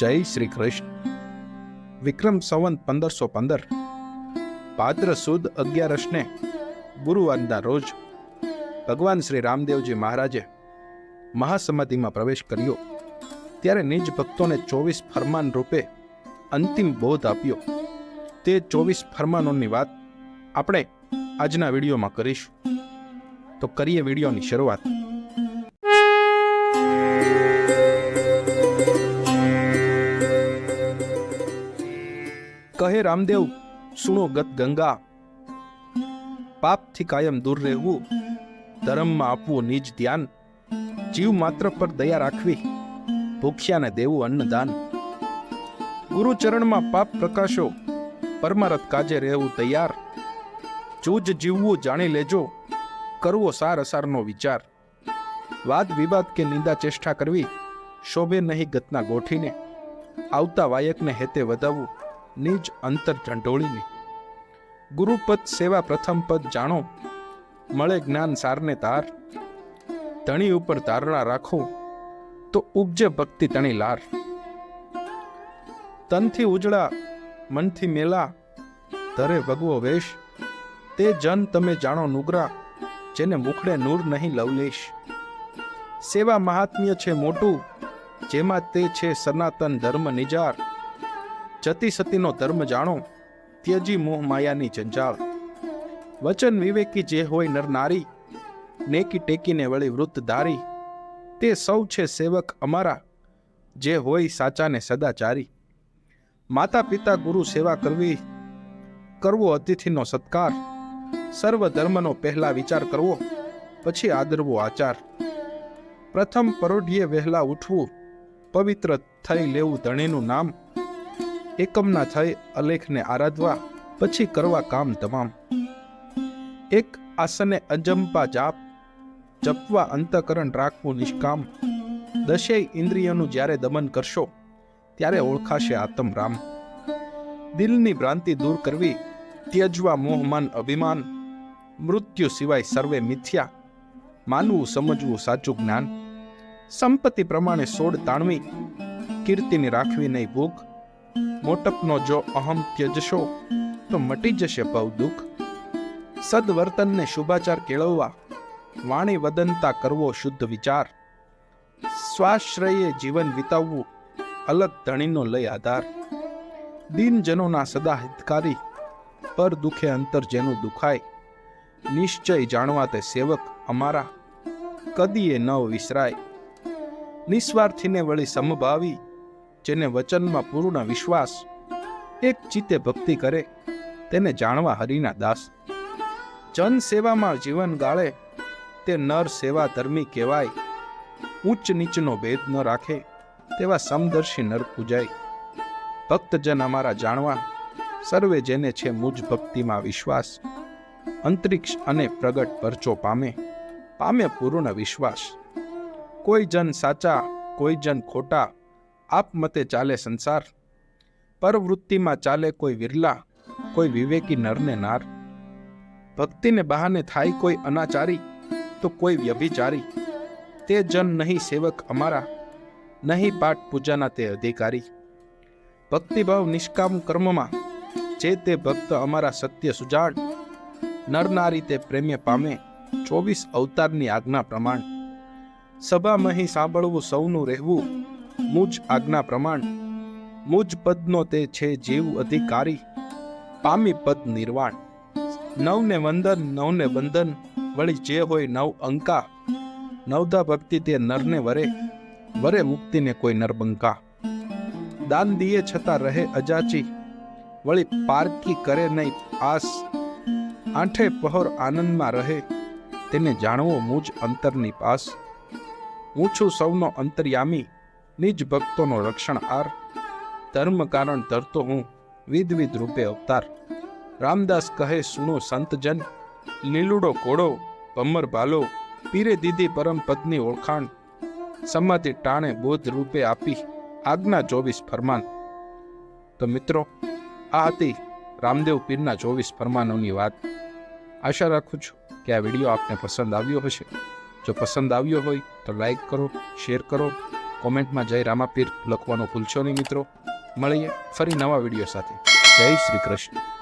જય શ્રી કૃષ્ણ. વિક્રમ સંવંત પંદરસો પંદર. ભાદ્ર સુદ અગિયારસને ગુરુવારના રોજ ભગવાન શ્રી રામદેવજી મહારાજે મહાસમાધિમાં પ્રવેશ કર્યો. ત્યારે નિજ ભક્તોને ચોવીસ ફરમાન રૂપે અંતિમ બોધ આપ્યો. તે ચોવીસ ફરમાનોની વાત આપણે આજના વિડીયોમાં કરીશું. તો કરીએ વિડીયોની શરૂઆત. કહે, રામદેવ, સુણો ગત ગંગા. પાપથી કાયમ દૂર રહેવું, ધર્મમાં આપવું નિજ ધ્યાન. જીવ માત્ર પર દયા રાખવી, ભૂખ્યાને દેવું અન્નદાન. ગુરુચરણમાં પાપ પ્રકાશો, પરમારથ કાજે રહેવું તૈયાર. જૂજ જીવવું જાણી લેજો, કરવો સાર અસારનો વિચાર. વાદ વિવાદ કે નિંદા ચેષ્ટા કરવી, શોભે નહીં ગતના ગોઠીને. આવતા વાયકને હેતે વધાવવું. નિજ અંતર ઢંઢોળીને ગુરુપદ સેવા પ્રથમ પદ જાણો, મળે જ્ઞાન સારને તાર. ધણી ઉપર ધારણા રાખો, તો ઉપજે ભક્તિ તણી લાર. તનથી ઉજળા, મનથી મેલા, ધરે ભગવો વેશ. તે જન તમે જાણો નુગરા, જેને મુખડે નૂર નહીં લવલેશ. સેવા મહાત્મ્ય છે મોટું, જેમાં તે છે સનાતન ધર્મ નિજાર. જતી સતીનો ધર્મ જાણો, ત્યજી મોહ માયાની જંજાળ. વચન વિવેકી જે હોય નર નારી, નેકી ટેકીને વળી વૃત્ત ધારી. તે સૌ છે સેવક અમારા, જે હોય સાચાને સદાચારી માતા પિતા ગુરુ સેવા કરવી, કરવો અતિથિનો સત્કાર. સર્વ ધર્મનો પહેલા વિચાર કરવો, પછી આદરવો આચાર. પ્રથમ પરોઢિયે વહેલા ઉઠવું, પવિત્ર થઈ લેવું ધણીનું નામ. એકમના થઈ અલેખને આરાધવા, પછી કરવા કામ તમામ. એક આસને અજંપા જાપ, જપવા અંતકરણ રાખવું નિષ્કામ. દશેય ઇન્દ્રિયનું જ્યારે દમન કરશો, ત્યારે ઓળખાશે આત્મ રામ. દિલની ભ્રાંતિ દૂર કરવી, ત્યજવા મોહમાન અભિમાન. મૃત્યુ સિવાય સર્વે મિથ્યા. માનવું, સમજવું સાચું જ્ઞાન. સંપત્તિ પ્રમાણે સોડ તાણવી. કીર્તિની રાખવી નહીં ભૂખ મોટપનો જો અહમ ત્યજશો, તો મટી જશે ભવ દુઃખ. સદવર્તનને શુભાચાર કેળવવા, વાણી વદનતા કરવો શુદ્ધ વિચાર. સ્વાશ્રયે જીવન વિતાવવું, અલગ ધણીનો લય આધાર. દીનજનોના સદા હિતકારી, પર દુખે અંતર જેનું દુખાય. નિશ્ચય જાણવા તે સેવક અમારા, કદીએ ન વિસરાય. નિસ્વાર્થીને વળી સમભાવી જેને વચનમાં પૂર્ણ વિશ્વાસ, એક ચિત્તે ભક્તિ કરે, તેને જાણવા હરિના દાસ. જન સેવામાં જીવન ગાળે, તે નર સેવા ધર્મી કહેવાય. ઉચ્ચ નીચનો ભેદ ન રાખે, તેવા સમદર્શી નર પૂજાય. ભક્તજન અમારા જાણવા, સર્વે જેને છે મુજ ભક્તિમાં વિશ્વાસ. અંતરિક્ષ અને પ્રગટ પરચો પામે પામે પૂર્ણ વિશ્વાસ. કોઈ જન સાચા, કોઈ જન ખોટા આપ મતે ચાલે સંસાર? પરવૃત્તિમાં ચાલે કોઈ વિરલા, કોઈ વિવેકી નરને નાર? ભક્તિને બહાને થાય કોઈ અનાચારી, તો કોઈ વ્યભિચારી? તે જન નહીં સેવક અમારા, નહીં પાઠ પૂજાના તે અધિકારી. ભક્તિભાવ નિષ્કામ કર્મમાં, જે તે ભક્ત અમારા સત્ય સુજાણ, નરનારી તે પ્રેમ્ય પામે, ચોવીસ અવતારની આજ્ઞા પ્રમાણ. સભામહી સાંભળવું સૌનું રહેવું મુજ આજ્ઞા પ્રમાણ. મુજ પદનો તે છે જીવ અધિકારી. પામી પદ નિર્વાણ. નવને વંદન નવને વંદન વળી જે હોય નવ અંકા. નવધા ભક્તિ તે નરને વરે. વરે મુક્તિને કોઈ નરબંકા દાન દિયે છતાં રહે અજાચી. વળી પારકી કરે નહીં આસ. આઠે પહોર આનંદમાં રહે. તેને જાણવો મુજ અંતરની પાસ. હું સૌનો અંતર્યામી. નિજ ભક્તોનો રક્ષણ આર. ધર્મ કારણ ધરતો હું વિધવિધ રૂપે અવતાર. રામદાસ કહે સુનો સંતજન, લીલુડો કોડો ભમર ભાલો, પીરે દીધી પરમ પત્ની ઓળખાણ. સંમતિ ટાણે બોધ રૂપે આપી આજ્ઞા ચોવીસ ફરમાન. તો મિત્રો, આ હતી રામદેવ પીરના ચોવીસ ફરમાનોની વાત. આશા રાખું છું કે આ વીડિયો આપને પસંદ આવ્યો હશે. જો પસંદ આવ્યો હોય તો લાઈક કરો, શેર કરો કોમેન્ટમાં જય રામાપીર લખવાનો ભૂલશો નહીં મિત્રો. મળીએ ફરી નવા વીડિયો સાથે. જય શ્રી કૃષ્ણ.